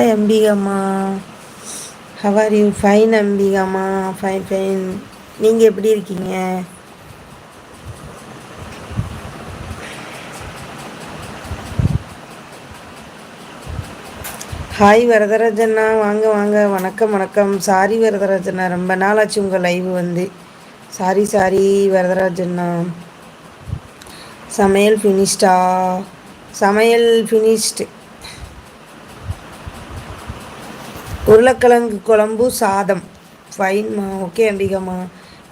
Hi அம்பிகாம்மா how are you fine அம்பிகாம்மா fine fine நீங்கள் எப்படி இருக்கீங்க? ஹாய் வரதராஜண்ணா வாங்க வாங்க. வணக்கம் வணக்கம். சாரி வரதராஜண்ணா ரொம்ப நாள் ஆச்சு உங்கள் லைவ் வந்து. சாரி சாரி வரதராஜண்ணா சமையல் ஃபினிஷ்டா சமையல் ஃபினிஷ்டு உருளைக்கிழங்கு குழம்பு சாதம். ஃபைன்மா ஓகே அம்பிகாம்மா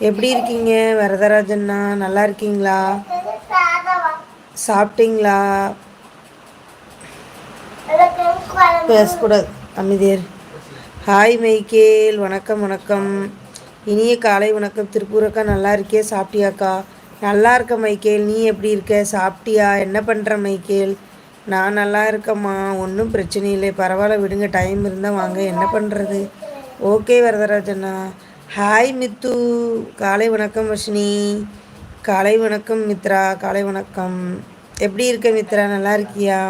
எப்படி இருக்கீங்க? வரதராஜண்ணா நல்லா இருக்கீங்களா? சாப்பிட்டீங்களா? பேசக்கூடாது அமைதியர். Hi Michael. வணக்கம் வணக்கம். இனிய காலை வணக்கம். திருப்பூரக்கா நல்லா இருக்கே சாப்பிட்டியாக்கா? நல்லா இருக்க மைக்கேல். நீ எப்படி இருக்க? சாப்பிட்டியா? என்ன பண்ணுற மைக்கேல்? நான் நல்லா இருக்கம்மா. ஒன்றும் பிரச்சனை இல்லை. பரவாயில்ல விடுங்க. டைம் இருந்தால் வாங்க. என்ன பண்ணுறது ஓகே வரதராஜண்ணா. ஹாய் மித்து. காலை வணக்கம் வர்ஷினி. காலை வணக்கம் மித்ரா. காலை வணக்கம். எப்படி இருக்க மித்ரா? நல்லா இருக்கியா?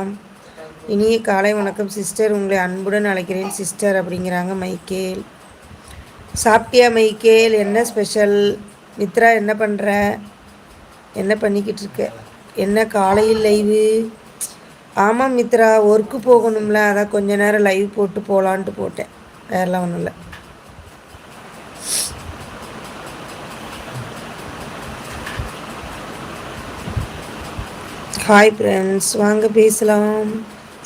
இனிய காலை வணக்கம் சிஸ்டர் உங்களை அன்புடன் அழைக்கிறேன் சிஸ்டர் அப்படிங்கிறாங்க மைக்கேல். சாப்பிட்டியா மைக்கேல்? என்ன ஸ்பெஷல் மித்ரா என்ன பண்ணுற என்ன பண்ணிக்கிட்டு இருக்க? என்ன காலையில் லைவு ஆமாம் மித்ரா ஒர்க்கு போகணும்ல அதான் கொஞ்ச நேரம் லைவ் போட்டு போகலான்ட்டு போட்டேன். வேறெல்லாம் ஒன்றும் இல்லை. ஹாய் ஃப்ரெண்ட்ஸ் வாங்க பேசலாம்.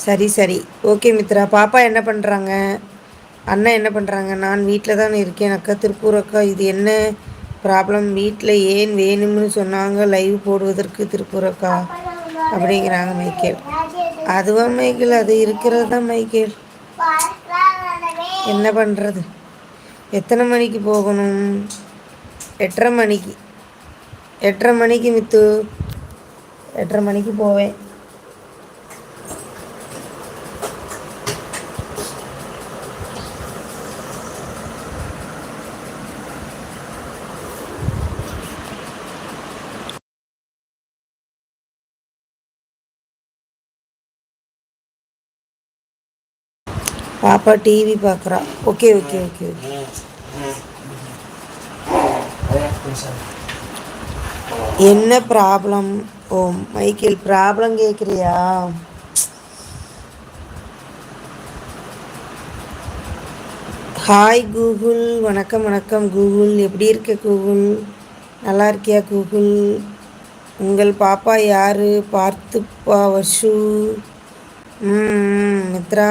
சரி சரி. ஓகே மித்ரா பாப்பா என்ன பண்ணுறாங்க அண்ணன் என்ன பண்ணுறாங்க நான் வீட்டில் தான் இருக்கேன். அக்கா திருப்பூர் அக்கா இது என்ன ப்ராப்ளம் வீட்டில் ஏன் வேணும்னு சொன்னாங்க லைவ் போடுவதற்கு திருப்பூர் அக்கா. அப்படிங்கிறாங்க மைக்கேல். அதுவா மைக்கேல்? அது இருக்கிறது தான் மைக்கேல். என்ன பண்ணுறது எத்தனை மணிக்கு போகணும்? எட்டரை மணிக்கு. எட்டரை மணிக்கு மித்து. எட்டரை மணிக்கு போவேன். பாப்பா டிவி பார்க்குறா ஓகே ஓகே ஓகே ஓகே என்ன ப்ராப்ளம் ஓ மைக்கேல் ப்ராப்ளம் கேட்குறியா ஹாய் கூகுள் வணக்கம் வணக்கம் கூகுள் எப்படி இருக்க கூகுள் நல்லா இருக்கியா கூகுள் உங்கள் பாப்பா யார்? பார்த்துப்பா வர்ஷு. மித்ரா.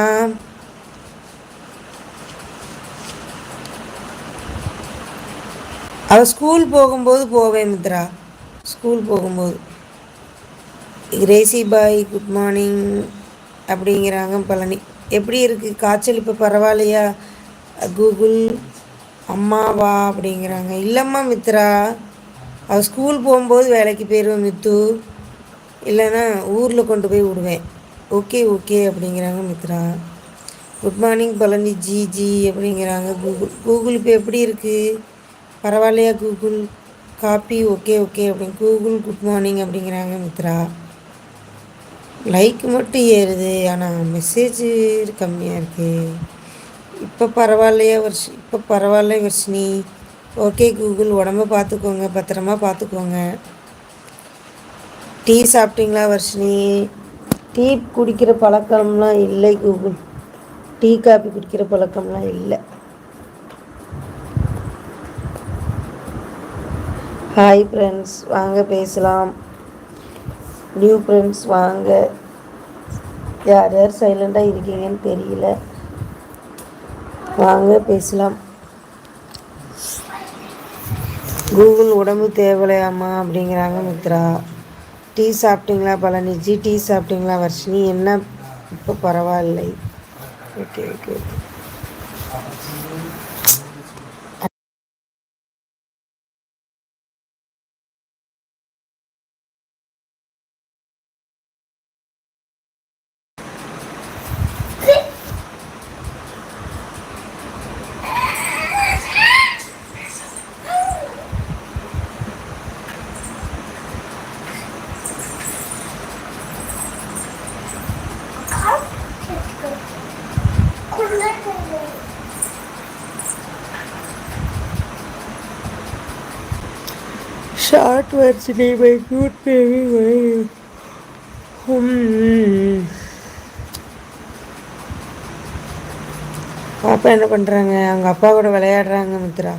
அவள் ஸ்கூல் போகும்போது போவேன் மித்ரா. ஸ்கூல் போகும்போது. கிரேசி பாய் குட் மார்னிங் அப்படிங்கிறாங்க பழனி. எப்படி இருக்குது காய்ச்சல் இப்போ பரவாயில்லையா? கூகுள் அம்மாவா அப்படிங்கிறாங்க. இல்லைம்மா மித்ரா. அவள் ஸ்கூல் போகும்போது வேலைக்கு போயிடுவேன் மித்து. இல்லைன்னா ஊரில் கொண்டு போய் விடுவேன். ஓகே ஓகே அப்படிங்கிறாங்க மித்ரா. குட் மார்னிங் பழனி ஜி ஜி அப்படிங்கிறாங்க கூகுள். கூகுள் இப்போ எப்படி இருக்குது பரவாயில்லையா கூகுள்? காப்பி ஓகே ஓகே அப்படின்னு கூகுள் குட் மார்னிங் அப்படிங்கிறாங்க மித்ரா. லைக் மட்டும் ஏறுது ஆனால் மெசேஜ் கம்மியாக இருக்குது இப்போ பரவாயில்லையா வருஷ இப்போ பரவாயில்ல வர்ஷினி. ஓகே கூகுள் உடம்ப பார்த்துக்கோங்க பத்திரமா பார்த்துக்கோங்க. டீ சாப்பிட்டீங்களா வர்ஷினி? டீ குடிக்கிற பழக்கம்லாம் இல்லை கூகுள். டீ காப்பி குடிக்கிற பழக்கம்லாம் இல்லை. ஹாய் ஃப்ரெண்ட்ஸ் வாங்க பேசலாம். நியூ ஃப்ரெண்ட்ஸ் வாங்க. யார் யார் சைலண்டாக இருக்கீங்கன்னு தெரியல. வாங்க பேசலாம். கூகுள் உடம்பு தேவலையாமா அப்படிங்கிறாங்க மித்ரா. டீ சாப்பிட்டீங்களா பழனிஜி? டீ சாப்பிட்டீங்களா வர்ஷினி? என்ன? இப்போ பரவாயில்லை. Okay okay okay Varshini my good baby my பாப்பா என்ன பண்ணுறாங்க அவங்க அப்பா கூட விளையாடுறாங்க மித்ரா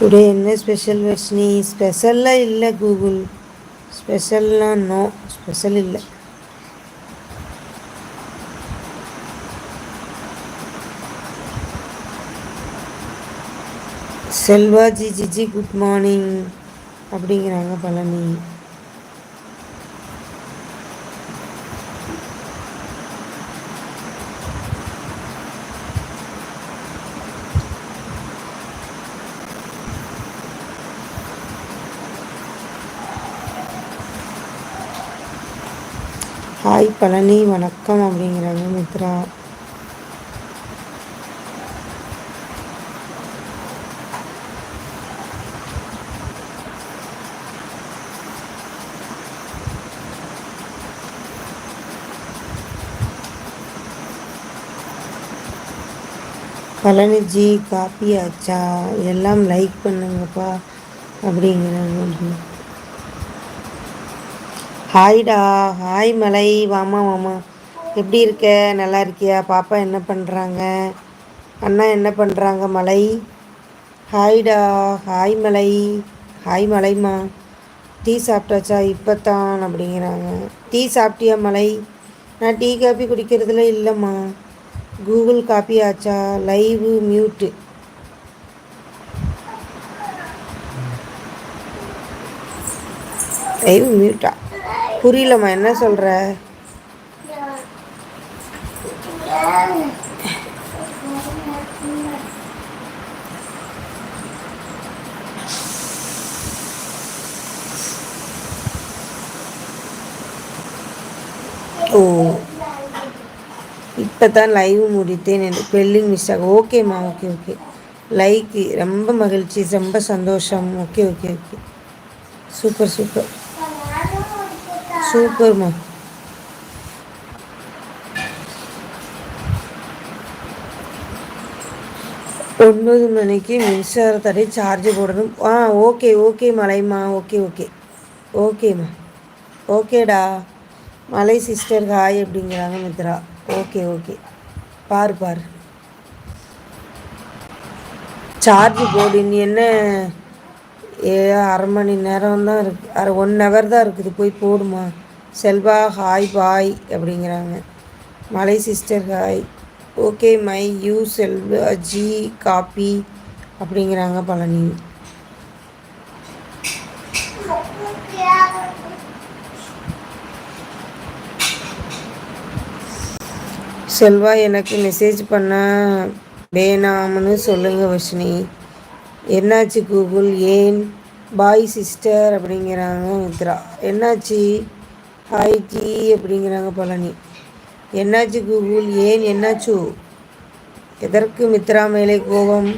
டுடே என்ன ஸ்பெஷல் வர்ஷினி? ஸ்பெஷல்லாம் இல்லை கூகுள் ஸ்பெஷல்லாம் நோ ஸ்பெஷல் இல்லை. செல்வா ஜி ஜிஜி குட் மார்னிங் அப்படிங்கிறாங்க பழனி. ஹாய் பழனி வணக்கம் அப்படிங்கிறாங்க மித்ரா. பழனி ஜி காப்பி ஆச்சா? எல்லாம் லைக் பண்ணுங்கப்பா அப்படிங்கிறாங்க ஹாய்டா. ஹாய் மலை. வாமா வாமா எப்படி இருக்க? நல்லா இருக்கியா? பாப்பா என்ன பண்ணுறாங்க அண்ணா என்ன பண்ணுறாங்க மலை? ஹாய்டா. ஹாய் மலை. ஹாய் மலைம்மா. டீ சாப்பிட்டாச்சா? இப்போ தான் அப்படிங்கிறாங்க. டீ சாப்பிட்டியா மலை? நான் டீ காப்பி குடிக்கிறதுல இல்லைம்மா. கூகுள் காப்பி ஆச்சா? Live mute. லைவ் மியூட்டா? புரியலம்மா என்ன சொல்கிற ஓ. இப்போ தான் லைவ் முடித்தேன் ஸ்பெல்லிங் மிஸ்டேக் ஓகேம்மா ஓகே ஓகே லைக்கு ரொம்ப மகிழ்ச்சி ரொம்ப சந்தோஷம். Okay okay okay super super சூப்பர்மா ஒன்பது மணிக்கு மின்சார தடை சார்ஜ் போடணும். ஆ ஓகே ஓகே மலைம்மா ஓகே ஓகே ஓகேம்மா ஓகேடா மலை சிஸ்டர் ஹாய் அப்படிங்கிறாங்க மித்ரா. ஓகே ஓகே பாரு பாரு. சார்ஜ் போடு நீ என்ன? ஏ அரை மணி நேரம் தான் இருக்குது அரை ஒன் ஹவர் தான் இருக்குது. போய் போடுமா? செல்வா ஹாய் பாய் அப்படிங்கிறாங்க. Malai sister hi okay my you Selva ji coffee அப்படிங்கிறாங்க பழனி. செல்வா எனக்கு மெசேஜ் பண்ண வேணாம்னு சொல்லுங்கள் வஷ்ணி என்னாச்சு கூகுள்? ஏன்? பாய் சிஸ்டர் அப்படிங்கிறாங்க மித்ரா என்னாச்சு? ஹாய் ஜி அப்படிங்கிறாங்க பழனி. என்னாச்சு கூகுள்? ஏன் என்னாச்சு? எதற்கு மித்ரா மேலே கோபம்?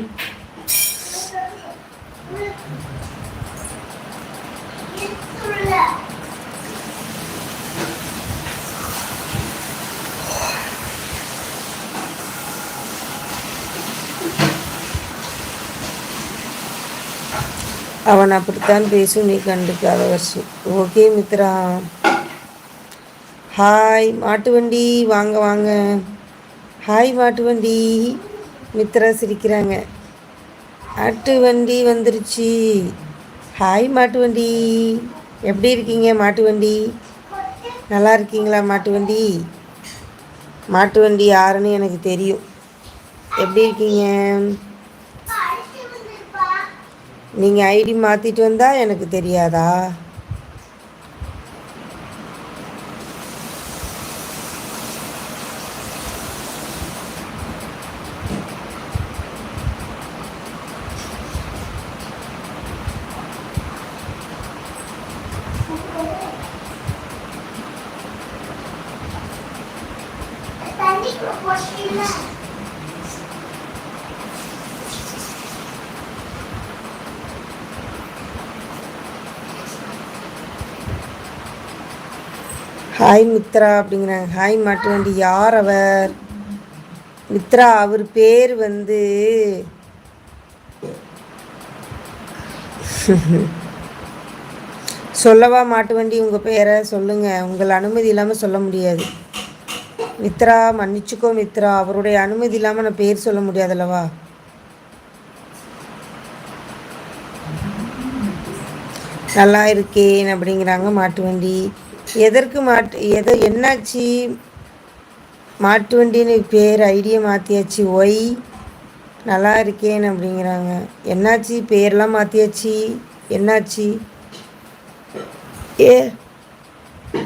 அவன் அப்படித்தான் பேசும் நீ கண்டுக்காத வருஷம் ஓகே மித்ரா. ஹாய் மாட்டு வண்டி வாங்க வாங்க. ஹாய் மாட்டு வண்டி மித்ரா சிரிக்கிறாங்க. மாட்டு வண்டி வந்துருச்சு. ஹாய் மாட்டு வண்டி எப்படி இருக்கீங்க மாட்டு வண்டி நல்லா இருக்கீங்களா மாட்டு வண்டி மாட்டு வண்டி யாருன்னு எனக்கு தெரியும். எப்படி இருக்கீங்க? நீங்கள் ஐடி மாற்றிட்டு வந்தால் எனக்கு தெரியாதா? ஹாய் மித்ரா அப்படிங்கிறாங்க ஹாய் மாட்டு வண்டி யார் அவர்? மித்ரா அவர் பேர் வந்து சொல்லவா மாட்டு வண்டி உங்கள் பேரை சொல்லுங்கள் உங்கள் அனுமதி இல்லாமல் சொல்ல முடியாது. மித்ரா மன்னிச்சுக்கோ மித்ரா. அவருடைய அனுமதி இல்லாமல் நான் பேர் சொல்ல முடியாதல்லவா நல்லா இருக்கேன் அப்படிங்கிறாங்க மாட்டு வண்டி. எதற்கு மாட்டு எதை என்னாச்சு? மாட்டு வண்டின்னு பேர் ஐடியா மாற்றியாச்சு ஒய் நல்லா இருக்கேன் அப்படிங்கிறாங்க. என்னாச்சு? பேர்லாம் மாற்றியாச்சு என்னாச்சு? ஏ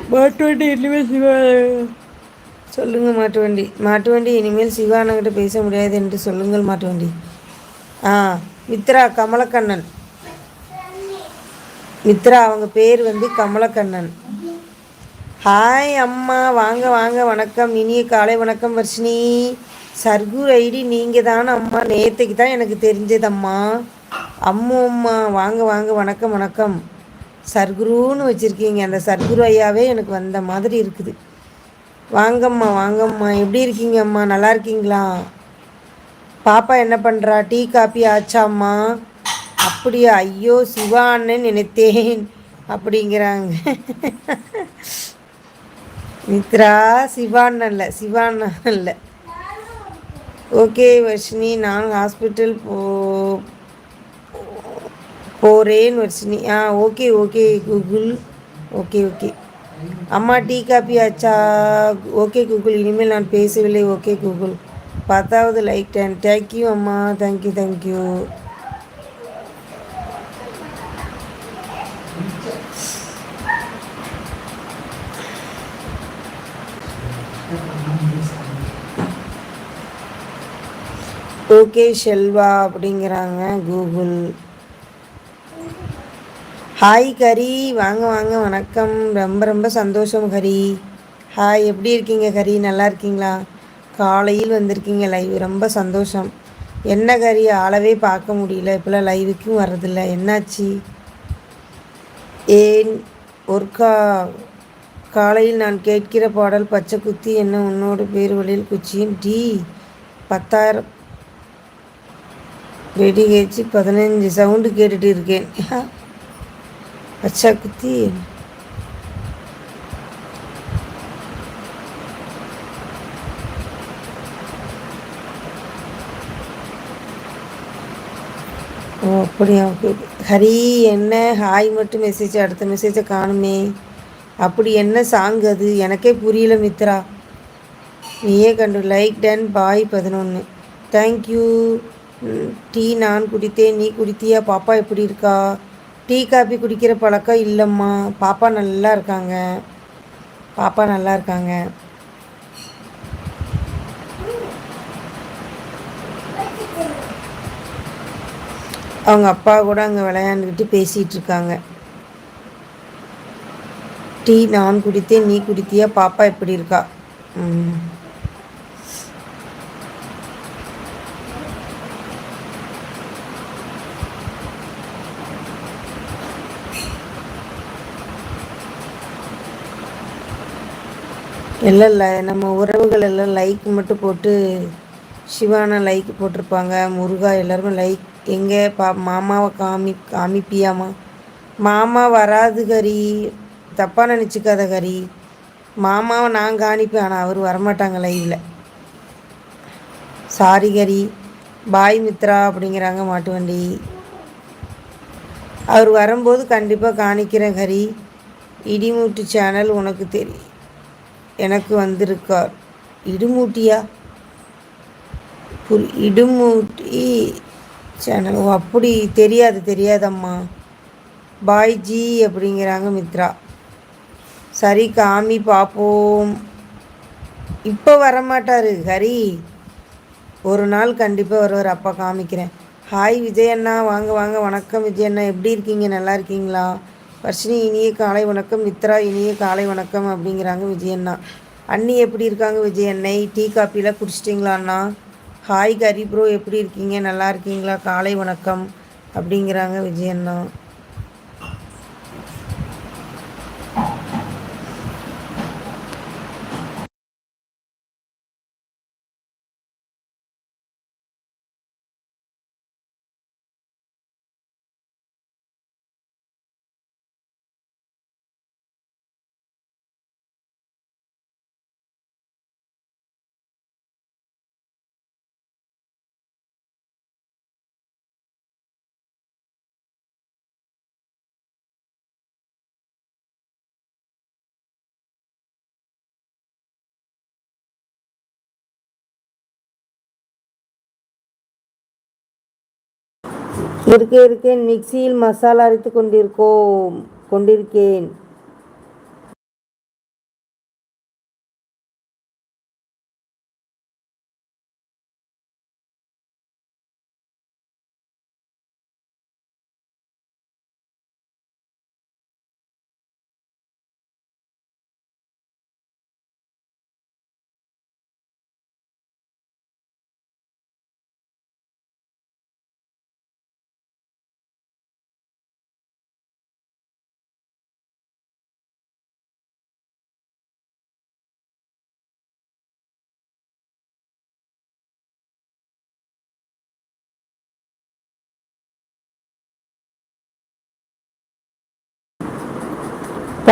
மாட்டு வண்டி இனிமேல் சிவா. சொல்லுங்கள் மாட்டு வண்டி. மாட்டு வண்டி இனிமேல் சிவானங்கிட்ட பேச முடியாது என்று சொல்லுங்கள் மாட்டு வண்டி. ஆ மித்ரா கமலக்கண்ணன். மித்ரா அவங்க பேர் வந்து கமலக்கண்ணன். ஹாய் அம்மா. வாங்க வாங்க. வணக்கம். இனிய காலை வணக்கம் வர்ஷினி. சர்க்கூர் ஐடி நீங்கள் தானே அம்மா. நேற்றுக்கு தான் எனக்கு தெரிஞ்சதம்மா. அம்மு அம்மா. வாங்க வாங்க. வணக்கம் வணக்கம். சர்க்குருன்னு வச்சுருக்கீங்க. அந்த சர்க்குரு ஐயாவே எனக்கு வந்த மாதிரி இருக்குது. வாங்கம்மா வாங்கம்மா. எப்படி இருக்கீங்க அம்மா? நல்லா இருக்கீங்களா? பாப்பா என்ன பண்ணுறா டீ காப்பி ஆச்சாம்மா? அப்படியா? ஐயோ சிவான்னு நினைத்தேன். அப்படிங்கிறாங்க. மித்ரா சிவான் இல்லை சிவான் இல்லை. ஓகே வர்ஷினி நான் ஹாஸ்பிட்டல் போ போகிறேன் வர்ஷினி. ஆ okay okay Google okay okay அம்மா டீ காப்பி ஆச்சா ஓகே கூகுள் இனிமேல் நான் பேசவில்லை. ஓகே கூகுள் பத்தாவது லைக் டென் தேங்க்யூ அம்மா. Thank you thank you okay Selva அப்படிங்கிறாங்க கூகுள். ஹாய் கரி. வாங்க வாங்க. வணக்கம். ரொம்ப ரொம்ப சந்தோஷம் ஹரி ஹாய் எப்படி இருக்கீங்க கரி? நல்லா இருக்கீங்களா? காலையில் வந்திருக்கீங்க லைவ் ரொம்ப சந்தோஷம். என்ன கறி ஆளவே பார்க்க முடியல. இப்போலாம் லைவுக்கும் வர்றதில்ல. என்னாச்சு? ஏன் ஒர்க்கா? காலையில் நான் கேட்கிற பாடல் பச்சை குத்தி என்ன உன்னோட பேர்வழியில் குச்சியும்? டி. பத்தாயிரம் ரெடி கேச்சு பதினஞ்சு சவுண்டு கேட்டுட்டு இருக்கேன். பச்சை குத்தி ஓ அப்படியா? ஓகே ஹரி என்ன? ஹாய் மட்டும் மெசேஜ் அடுத்த மெசேஜை காணுமே. அப்படி என்ன சாங் அது? எனக்கே புரியல மித்ரா. நீயே கண்டு லைக் டன் பாய் பதினொன்று தேங்க்யூ டீ நான் குடித்தேன் நீ குடித்தியா? பாப்பா எப்படி இருக்கா? டீ காப்பி குடிக்கிற பழக்கம் இல்லைம்மா. பாப்பா நல்லா இருக்காங்க. பாப்பா நல்லா இருக்காங்க. அவங்க அப்பா கூட அங்கே விளையாண்டுக்கிட்டு பேசிகிட்டு இருக்காங்க. டீ நான் குடித்தேன் நீ குடித்தியா? பாப்பா எப்படி இருக்கா? இல்லை இல்லை. நம்ம உறவுகள் எல்லாம் லைக் மட்டும் போட்டு சிவானா லைக் போட்டிருப்பாங்க. முருகா எல்லாருமே லைக் எங்கே பா மாமாவை காமி காமிப்பியாமா மாமா வராது கறி தப்பாக நினச்சிக்காத கறி மாமாவை நான் காணிப்பேன் ஆனால் அவர் வரமாட்டாங்க லைவில். சாரி ஹரி பாய் மித்ரா அப்படிங்கிறாங்க மாட்டு வண்டி அவர் வரும்போது கண்டிப்பாக காணிக்கிறேன் ஹரி இடிமூட்டு சேனல் உனக்கு தெரியும் எனக்கு வந்திருக்கார் இடுமூட்டியா? புரி இடுமூட்டி சேனல். ஓ அப்படி தெரியாது தெரியாதம்மா. பாய்ஜி அப்படிங்கிறாங்க மித்ரா. சரி காமி பார்ப்போம் இப்போ வரமாட்டார் ஹரி. ஒரு நாள் கண்டிப்பாக வருவார் அப்பா காமிக்கிறேன். ஹாய் விஜயண்ணா வாங்க வாங்க. வணக்கம் விஜயண்ணா எப்படி இருக்கீங்க? நல்லா இருக்கீங்களா? வர்ஷினி இனிய காலை வணக்கம். மித்ரா இனிய காலை வணக்கம் அப்படிங்கிறாங்க விஜயண்ணா அண்ணி. எப்படி இருக்காங்க விஜயண்ணை டீ காப்பிலாம் குடிச்சிட்டிங்களா அண்ணா? ஹாய் கரி ப்ரோ எப்படி இருக்கீங்க? நல்லா இருக்கீங்களா? காலை வணக்கம் அப்படிங்கிறாங்க இருக்க இருக்கேன் மிக்சியில் மசாலா அரைத்து கொண்டிருக்கோம் கொண்டிருக்கேன்.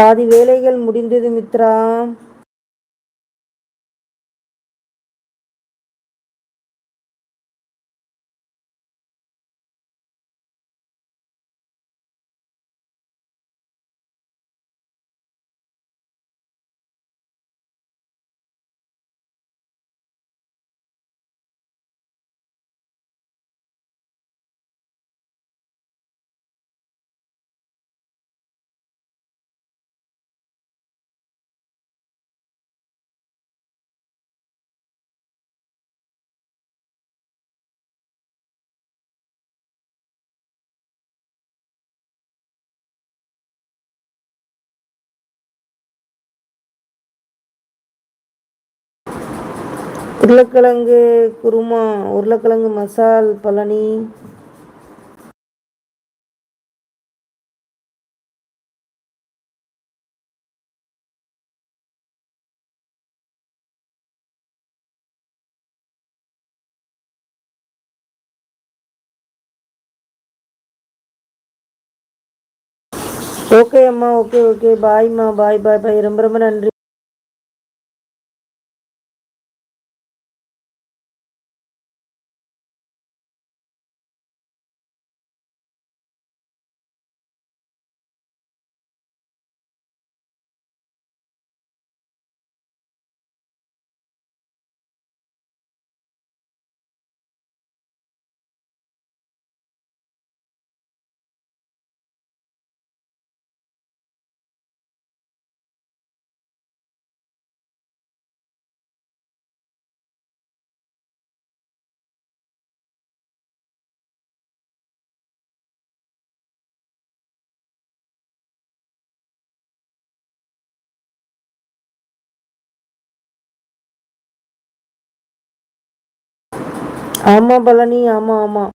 பாதி வேலைகள் முடிந்தது மித்ரா. உருளைக்கிழங்கு குருமா உருளைக்கிழங்கு மசால் பழனி. ஓகே அம்மா ஓகே ஓகே. பாய்மா பாய் பாய் பாய். ரொம்ப ரொம்ப நன்றி. ஆமாம் பழனி ஆமாம் ஆமாம்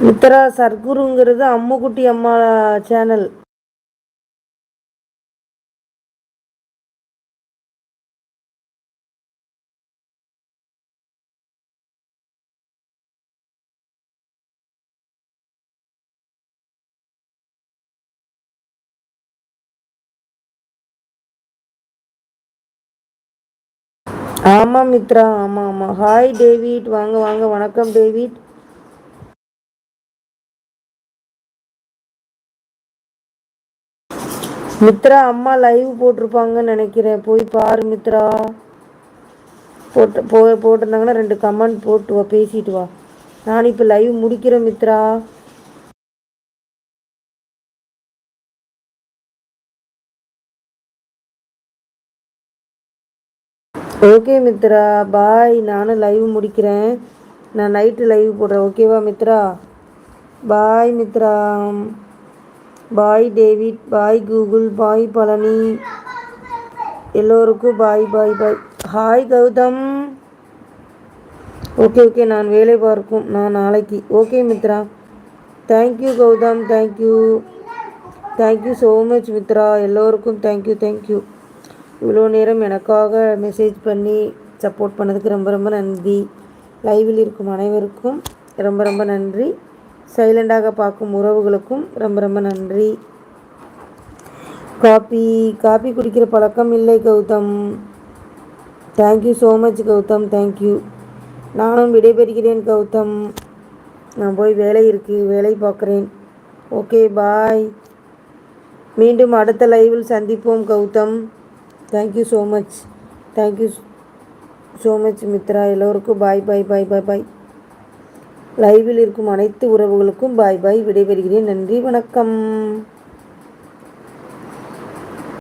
மித்ரா சர்க்குருங்கிறது அம்முக்குட்டி அம்மா சேனல் ஆமாம் மித்ரா ஆமாம் ஆமாம் ஹாய் டேவிட் வாங்க வாங்க. வணக்கம் டேவிட் மித்ரா அம்மா லைவ் போட்டிருப்பாங்கன்னு நினைக்கிறேன். போய் பாரு மித்ரா. போட்டு போ போட்டிருந்தாங்கன்னா ரெண்டு கமெண்ட் போட்டு வா பேசிட்டு வா. நான் இப்போ லைவ் முடிக்கிறேன் மித்ரா. ஓகே மித்ரா. பாய் நானும் லைவ் முடிக்கிறேன். நான் நைட்டு லைவ் போடுறேன். ஓகேவா Mithra? Bye Mithra. Bye David bye Google bye Palani. எல்லோருக்கும் bye bye bye hi Gautam. Okay okay நான் வேலை பார்க்கும். நான் நாளைக்கு. Okay Mithra. Thank you Gautam. Thank you thank you so much Mithra. எல்லோருக்கும் தேங்க்யூ தேங்க்யூ இவ்வளோ நேரம் எனக்காக மெசேஜ் பண்ணி சப்போர்ட் பண்ணதுக்கு ரொம்ப ரொம்ப நன்றி. லைவில் இருக்கும் அனைவருக்கும் ரொம்ப ரொம்ப நன்றி. சைலண்டாக பார்க்கும் உறவுகளுக்கும் ரொம்ப ரொம்ப நன்றி. காப்பி காப்பி குடிக்கிற பழக்கம் இல்லை Gautam. Thank you so much Gautam thank you நானும் விடைபெறுகிறேன் கௌதம். நான் போய் வேலை இருக்குது வேலை பார்க்குறேன். ஓகே பாய் மீண்டும் அடுத்த லைவில் சந்திப்போம் Gautam. Thank you so much thank you so much Mithra எல்லோருக்கும் பாய் பாய் பாய் பாய் பாய் லைவில் இருக்கும் அனைத்து உறவுகளுக்கும் பாய் பாய் விடைபெறுகிறேன். நன்றி வணக்கம்.